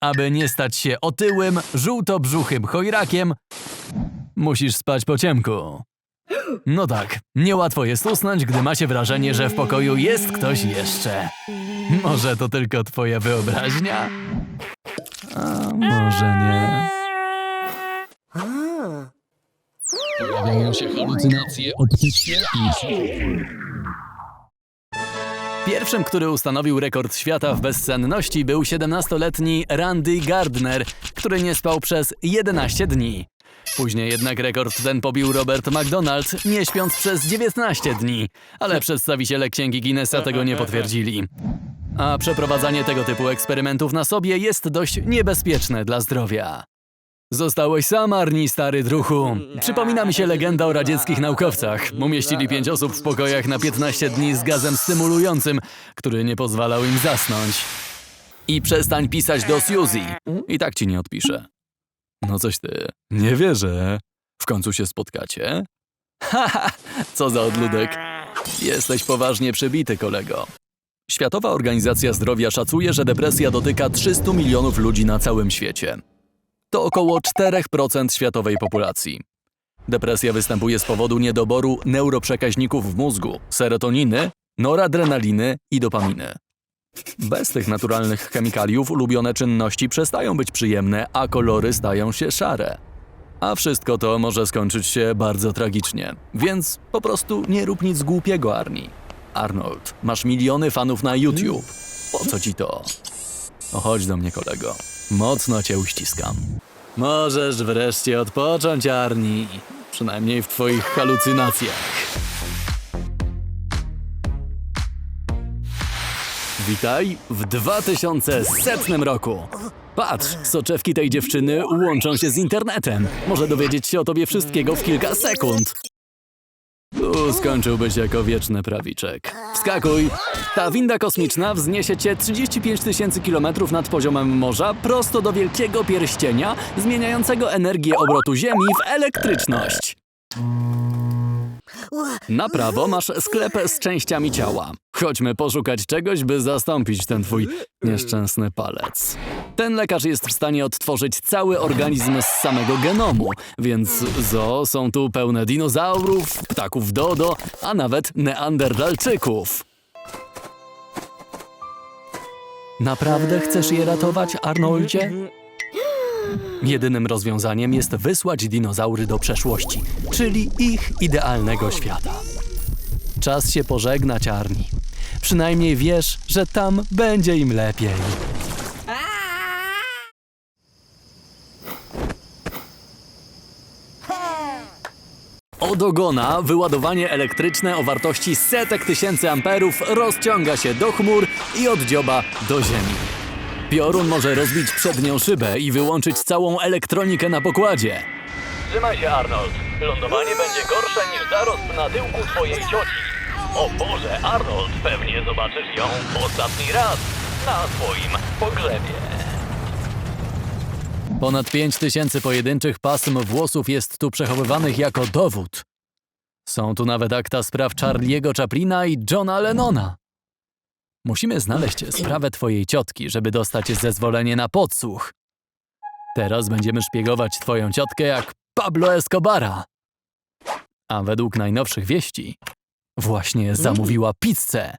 Aby nie stać się otyłym, żółtobrzuchym chojrakiem, musisz spać po ciemku. No tak, niełatwo jest usnąć, gdy ma się wrażenie, że w pokoju jest ktoś jeszcze. Może to tylko twoja wyobraźnia? A może nie. Pojawiają się halucynacje optyczne i Pierwszym, który ustanowił rekord świata w bezsenności był 17-letni Randy Gardner, który nie spał przez 11 dni. Później jednak rekord ten pobił Robert McDonald, nie śpiąc przez 19 dni, ale przedstawiciele Księgi Guinnessa tego nie potwierdzili. A przeprowadzanie tego typu eksperymentów na sobie jest dość niebezpieczne dla zdrowia. Zostałeś sam, Arni, stary druchu. Przypomina mi się legenda o radzieckich naukowcach. Umieścili pięć osób w pokojach na 15 dni z gazem stymulującym, który nie pozwalał im zasnąć. I przestań pisać do Suzy. I tak ci nie odpiszę. No coś ty. Nie wierzę. W końcu się spotkacie? Haha, co za odludek. Jesteś poważnie przybity, kolego. Światowa Organizacja Zdrowia szacuje, że depresja dotyka 300 milionów ludzi na całym świecie. To około 4% światowej populacji. Depresja występuje z powodu niedoboru neuroprzekaźników w mózgu, serotoniny, noradrenaliny i dopaminy. Bez tych naturalnych chemikaliów ulubione czynności przestają być przyjemne, a kolory stają się szare. A wszystko to może skończyć się bardzo tragicznie. Więc po prostu nie rób nic głupiego, Arni. Arnold, masz miliony fanów na YouTube. Po co ci to? No chodź do mnie, kolego. Mocno cię uściskam. Możesz wreszcie odpocząć, Arni. Przynajmniej w twoich halucynacjach. Witaj w 2100 roku. Patrz, soczewki tej dziewczyny łączą się z internetem. Może dowiedzieć się o tobie wszystkiego w kilka sekund. Tu skończyłbyś jako wieczny prawiczek. Wskakuj! Ta winda kosmiczna wzniesie cię 35 tysięcy kilometrów nad poziomem morza prosto do wielkiego pierścienia zmieniającego energię obrotu Ziemi w elektryczność. Na prawo masz sklep z częściami ciała. Chodźmy poszukać czegoś, by zastąpić ten twój nieszczęsny palec. Ten lekarz jest w stanie odtworzyć cały organizm z samego genomu, więc zo są tu pełne dinozaurów, ptaków dodo, a nawet neandertalczyków. Naprawdę chcesz je ratować, Arnoldzie? Jedynym rozwiązaniem jest wysłać dinozaury do przeszłości, czyli ich idealnego świata. Czas się pożegnać, Arni. Przynajmniej wiesz, że tam będzie im lepiej. Od ogona wyładowanie elektryczne o wartości setek tysięcy amperów rozciąga się do chmur i od dzioba do ziemi. Piorun może rozbić przednią szybę i wyłączyć całą elektronikę na pokładzie. Trzymaj się, Arnold. Lądowanie będzie gorsze niż zarost na tyłku twojej cioci. O Boże, Arnold, pewnie zobaczysz ją ostatni raz na swoim pogrzebie. Ponad 5 tysięcy pojedynczych pasm włosów jest tu przechowywanych jako dowód. Są tu nawet akta spraw Charlie'ego Chaplina i Johna Lennona. Musimy znaleźć sprawę twojej ciotki, żeby dostać zezwolenie na podsłuch. Teraz będziemy szpiegować twoją ciotkę jak Pablo Escobara. A według najnowszych wieści właśnie zamówiła pizzę.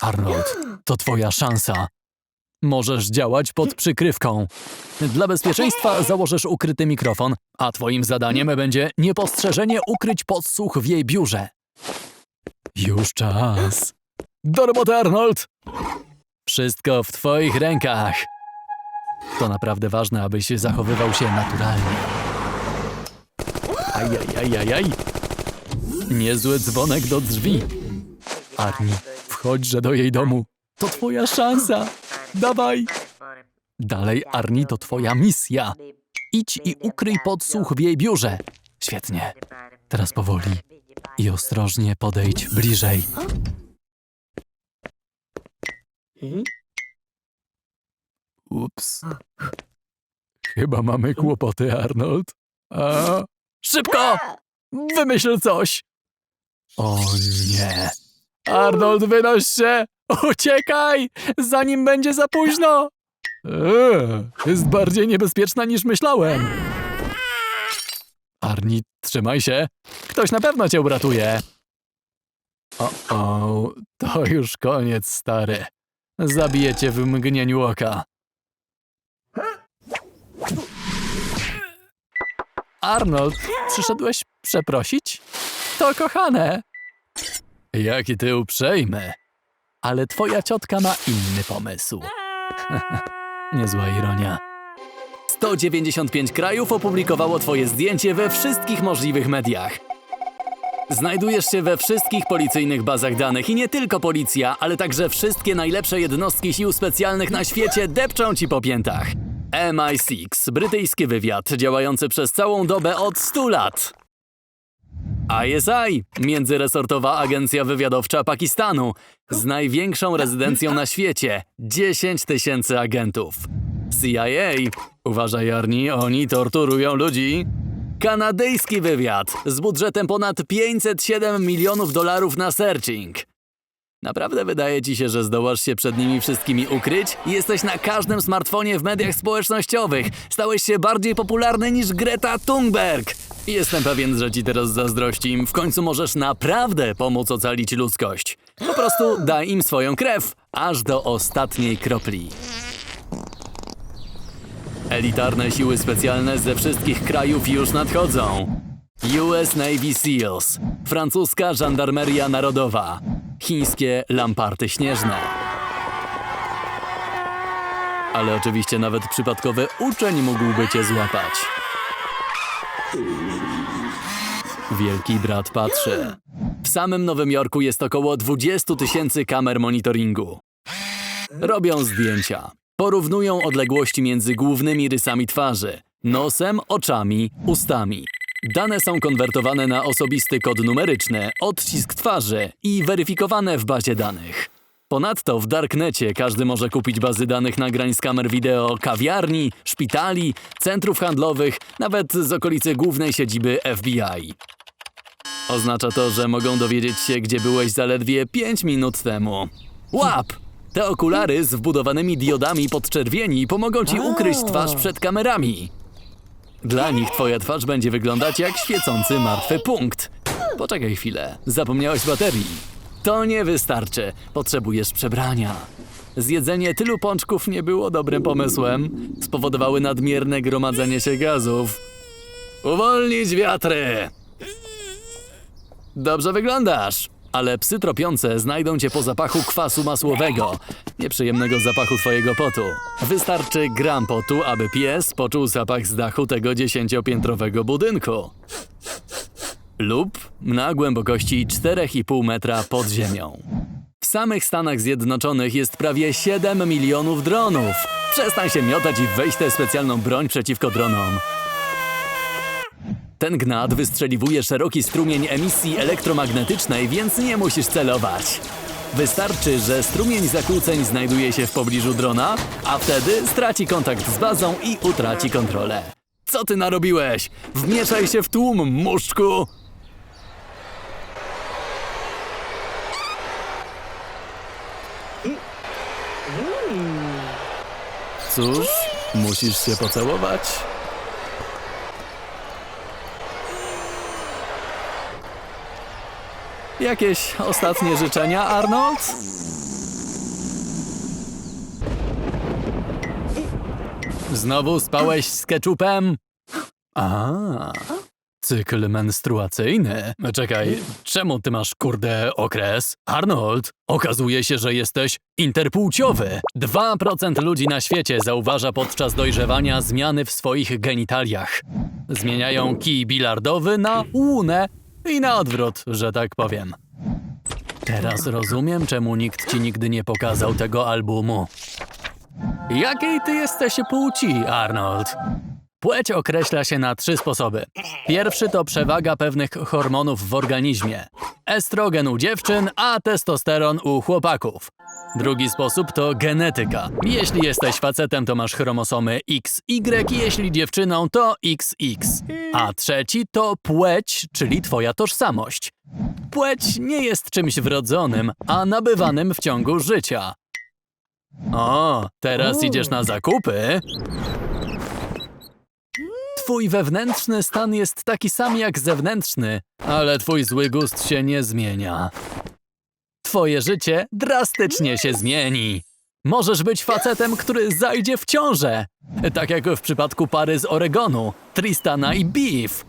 Arnold, to twoja szansa. Możesz działać pod przykrywką. Dla bezpieczeństwa założysz ukryty mikrofon, a twoim zadaniem będzie niepostrzeżenie ukryć podsłuch w jej biurze. Już czas. Do roboty, Arnold! Wszystko w twoich rękach. To naprawdę ważne, abyś zachowywał się naturalnie. Ajajajajaj. Niezły dzwonek do drzwi. Arni, wchodźże do jej domu. To twoja szansa. Dawaj. Dalej, Arni, to twoja misja. Idź i ukryj podsłuch w jej biurze. Świetnie. Teraz powoli i ostrożnie podejdź bliżej. Ups. Chyba mamy kłopoty, Arnold. A... Szybko! Wymyśl coś! O nie! Arnold, wynoś się! Uciekaj, zanim będzie za późno! Eee, jest bardziej niebezpieczna niż myślałem. Arni, trzymaj się. Ktoś na pewno cię uratuje. O, o, to już koniec, stary. Zabiję cię w mgnieniu oka. Arnold, przyszedłeś przeprosić? To kochane. Jaki ty uprzejmy. Ale twoja ciotka ma inny pomysł. Niezła ironia. 195 krajów opublikowało twoje zdjęcie we wszystkich możliwych mediach. Znajdujesz się we wszystkich policyjnych bazach danych i nie tylko policja, ale także wszystkie najlepsze jednostki sił specjalnych na świecie depczą ci po piętach. MI6, brytyjski wywiad, działający przez całą dobę od 100 lat. ISI, międzyresortowa agencja wywiadowcza Pakistanu, z największą rezydencją na świecie 10 tysięcy agentów. CIA, uważaj Arni, oni torturują ludzi. Kanadyjski wywiad z budżetem ponad 507 milionów dolarów na searching. Naprawdę wydaje ci się, że zdołasz się przed nimi wszystkimi ukryć? Jesteś na każdym smartfonie w mediach społecznościowych. Stałeś się bardziej popularny niż Greta Thunberg. Jestem pewien, że ci teraz zazdrościm. W końcu możesz naprawdę pomóc ocalić ludzkość. Po prostu daj im swoją krew, aż do ostatniej kropli. Elitarne siły specjalne ze wszystkich krajów już nadchodzą. US Navy SEALs, francuska żandarmeria narodowa, chińskie lamparty śnieżne. Ale oczywiście nawet przypadkowy uczeń mógłby cię złapać. Wielki brat patrzy. W samym Nowym Jorku jest około 20 tysięcy kamer monitoringu. Robią zdjęcia. Porównują odległości między głównymi rysami twarzy, nosem, oczami, ustami. Dane są konwertowane na osobisty kod numeryczny, odcisk twarzy i weryfikowane w bazie danych. Ponadto w Darknecie każdy może kupić bazy danych nagrań z kamer wideo kawiarni, szpitali, centrów handlowych, nawet z okolicy głównej siedziby FBI. Oznacza to, że mogą dowiedzieć się, gdzie byłeś zaledwie 5 minut temu. Łap! Te okulary z wbudowanymi diodami podczerwieni pomogą ci ukryć twarz przed kamerami. Dla nich twoja twarz będzie wyglądać jak świecący martwy punkt. Poczekaj chwilę, zapomniałeś baterii. To nie wystarczy, potrzebujesz przebrania. Zjedzenie tylu pączków nie było dobrym pomysłem. Spowodowały nadmierne gromadzenie się gazów. Uwolnić wiatry! Dobrze wyglądasz, ale psy tropiące znajdą cię po zapachu kwasu masłowego, nieprzyjemnego zapachu twojego potu. Wystarczy gram potu, aby pies poczuł zapach z dachu tego dziesięciopiętrowego budynku. Lub na głębokości 4,5 metra pod ziemią. W samych Stanach Zjednoczonych jest prawie 7 milionów dronów. Przestań się miotać i weź tę specjalną broń przeciwko dronom. Ten gnat wystrzeliwuje szeroki strumień emisji elektromagnetycznej, więc nie musisz celować. Wystarczy, że strumień zakłóceń znajduje się w pobliżu drona, a wtedy straci kontakt z bazą i utraci kontrolę. Co ty narobiłeś? Wmieszaj się w tłum, muszczku! Cóż, musisz się pocałować. Jakieś ostatnie życzenia, Arnold? Znowu spałeś z ketchupem? A, cykl menstruacyjny. Czekaj, czemu ty masz kurde okres? Arnold, okazuje się, że jesteś interpłciowy. 2% ludzi na świecie zauważa podczas dojrzewania zmiany w swoich genitaliach. Zmieniają kij bilardowy na łunę i na odwrót, że tak powiem. Teraz rozumiem, czemu nikt ci nigdy nie pokazał tego albumu. Jakiej ty jesteś płci, Arnold? Płeć określa się na trzy sposoby. Pierwszy to przewaga pewnych hormonów w organizmie. Estrogen u dziewczyn, a testosteron u chłopaków. Drugi sposób to genetyka. Jeśli jesteś facetem, to masz chromosomy XY, jeśli dziewczyną, to XX. A trzeci to płeć, czyli twoja tożsamość. Płeć nie jest czymś wrodzonym, a nabywanym w ciągu życia. O, teraz idziesz na zakupy? Twój wewnętrzny stan jest taki sam jak zewnętrzny, ale twój zły gust się nie zmienia. Twoje życie drastycznie się zmieni. Możesz być facetem, który zajdzie w ciążę. Tak jak w przypadku pary z Oregonu, Tristana i Beef.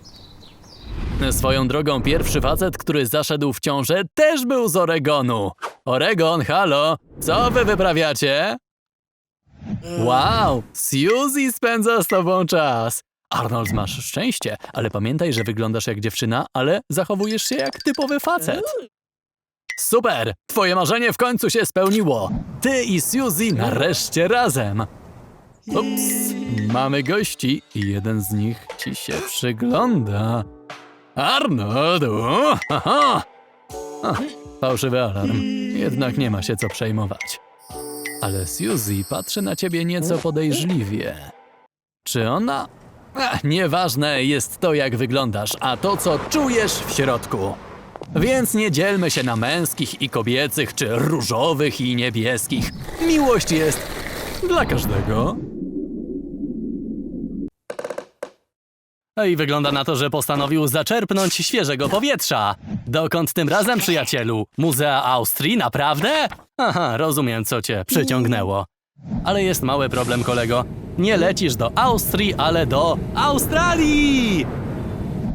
Swoją drogą, pierwszy facet, który zaszedł w ciążę, też był z Oregonu. Oregon, halo, co wy wyprawiacie? Wow, Suzy spędza z tobą czas. Arnold, masz szczęście, ale pamiętaj, że wyglądasz jak dziewczyna, ale zachowujesz się jak typowy facet. Super! Twoje marzenie w końcu się spełniło. Ty i Suzy nareszcie razem. Ups, mamy gości i jeden z nich ci się przygląda. Arnold! fałszywy alarm. Jednak nie ma się co przejmować. Ale Suzy patrzy na ciebie nieco podejrzliwie. Czy ona? Ech, nieważne jest to, jak wyglądasz, a to, co czujesz w środku. Więc nie dzielmy się na męskich i kobiecych, czy różowych i niebieskich. Miłość jest dla każdego. No i wygląda na to, że postanowił zaczerpnąć świeżego powietrza. Dokąd tym razem, przyjacielu? Muzea Austrii, naprawdę? Aha, rozumiem, co cię przyciągnęło. Ale jest mały problem, kolego. Nie lecisz do Austrii, ale do Australii!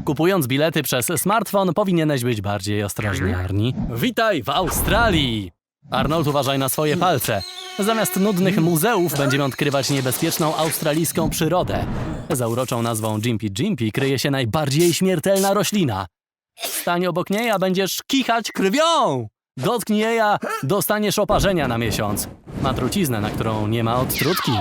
Kupując bilety przez smartfon, powinieneś być bardziej ostrożny, Arni. Witaj w Australii! Arnold, uważaj na swoje palce. Zamiast nudnych muzeów będziemy odkrywać niebezpieczną australijską przyrodę. Za uroczą nazwą Jimpy Jimpy kryje się najbardziej śmiertelna roślina. Stań obok niej, a będziesz kichać krwią! Dotknij jej, a dostaniesz oparzenia na miesiąc. Ma truciznę, na którą nie ma odtrutki.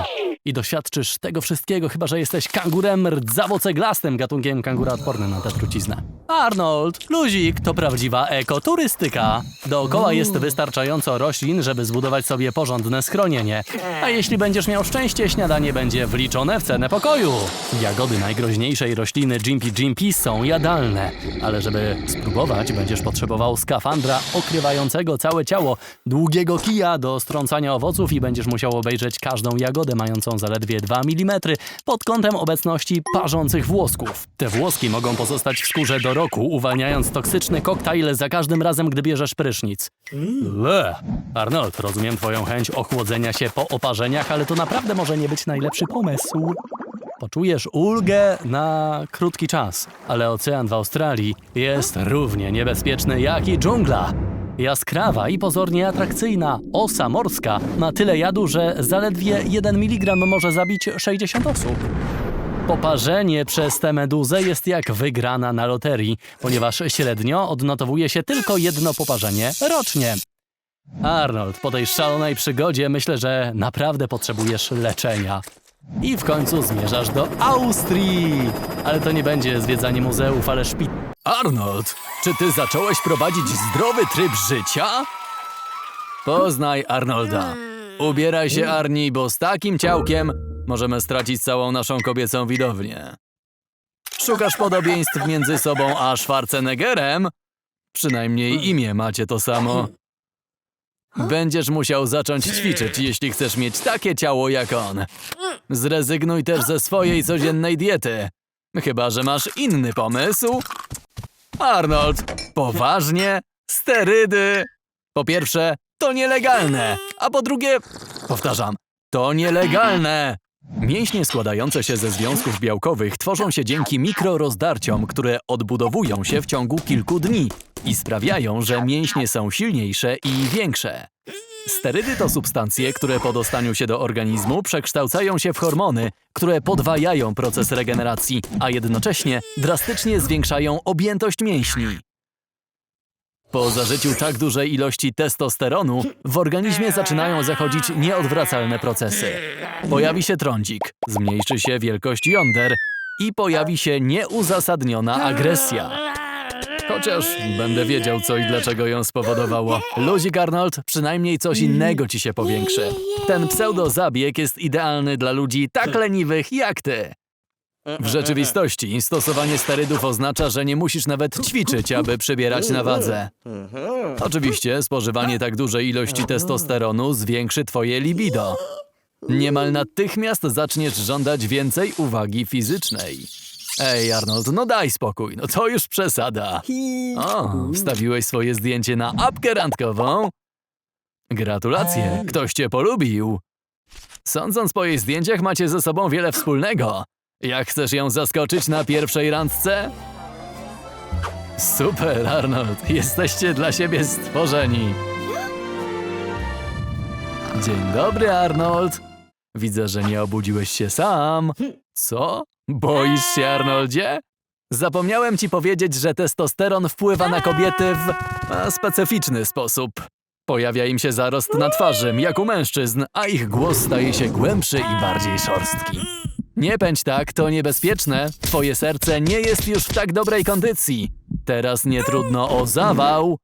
I doświadczysz tego wszystkiego, chyba że jesteś kangurem rdzawo-ceglastym, gatunkiem kangura odpornym na tę truciznę. Arnold, luzik to prawdziwa ekoturystyka. Dookoła jest wystarczająco roślin, żeby zbudować sobie porządne schronienie. A jeśli będziesz miał szczęście, śniadanie będzie wliczone w cenę pokoju. Jagody najgroźniejszej rośliny Jimpy Jimpy są jadalne, ale żeby spróbować, będziesz potrzebował skafandra okrywającego całe ciało, długiego kija do strącania owoców i będziesz musiał obejrzeć każdą jagodę mającą zaledwie 2 mm pod kątem obecności parzących włosków. Te włoski mogą pozostać w skórze do roku, uwalniając toksyczny koktajl za każdym razem, gdy bierzesz prysznic. Le. Arnold, rozumiem twoją chęć ochłodzenia się po oparzeniach, ale to naprawdę może nie być najlepszy pomysł. Poczujesz ulgę na krótki czas, ale ocean w Australii jest równie niebezpieczny jak i dżungla. Jaskrawa i pozornie atrakcyjna osa morska ma tyle jadu, że zaledwie 1 mg może zabić 60 osób. Poparzenie przez tę meduzę jest jak wygrana na loterii, ponieważ średnio odnotowuje się tylko jedno poparzenie rocznie. Arnold, po tej szalonej przygodzie myślę, że naprawdę potrzebujesz leczenia. I w końcu zmierzasz do Austrii. Ale to nie będzie zwiedzanie muzeów, ale szpit. Arnold, czy ty zacząłeś prowadzić zdrowy tryb życia? Poznaj Arnolda. Ubieraj się, Arni, bo z takim ciałkiem możemy stracić całą naszą kobiecą widownię. Szukasz podobieństw między sobą a Schwarzeneggerem? Przynajmniej imię macie to samo. Będziesz musiał zacząć ćwiczyć, jeśli chcesz mieć takie ciało jak on. Zrezygnuj też ze swojej codziennej diety. Chyba, że masz inny pomysł. Arnold, poważnie? Sterydy? Po pierwsze, to nielegalne, a po drugie, powtarzam, to nielegalne. Mięśnie składające się ze związków białkowych tworzą się dzięki mikrorozdarciom, które odbudowują się w ciągu kilku dni i sprawiają, że mięśnie są silniejsze i większe. Sterydy to substancje, które po dostaniu się do organizmu przekształcają się w hormony, które podwajają proces regeneracji, a jednocześnie drastycznie zwiększają objętość mięśni. Po zażyciu tak dużej ilości testosteronu w organizmie zaczynają zachodzić nieodwracalne procesy. Pojawi się trądzik, zmniejszy się wielkość jąder i pojawi się nieuzasadniona agresja. Chociaż będę wiedział co i dlaczego ją spowodowało. Luzik Arnold, przynajmniej coś innego ci się powiększy. Ten pseudozabieg jest idealny dla ludzi tak leniwych jak ty. W rzeczywistości stosowanie sterydów oznacza, że nie musisz nawet ćwiczyć, aby przybierać na wadze. Oczywiście spożywanie tak dużej ilości testosteronu zwiększy twoje libido. Niemal natychmiast zaczniesz żądać więcej uwagi fizycznej. Ej, Arnold, no daj spokój, no to już przesada. O, wstawiłeś swoje zdjęcie na apkę randkową? Gratulacje, ktoś cię polubił. Sądząc po jej zdjęciach, macie ze sobą wiele wspólnego. Jak chcesz ją zaskoczyć na pierwszej randce? Super, Arnold, jesteście dla siebie stworzeni. Dzień dobry, Arnold. Widzę, że nie obudziłeś się sam. Co? Boisz się, Arnoldzie? Zapomniałem ci powiedzieć, że testosteron wpływa na kobiety w specyficzny sposób. Pojawia im się zarost na twarzy, jak u mężczyzn, a ich głos staje się głębszy i bardziej szorstki. Nie pędź tak, to niebezpieczne. Twoje serce nie jest już w tak dobrej kondycji. Teraz nie trudno o zawał.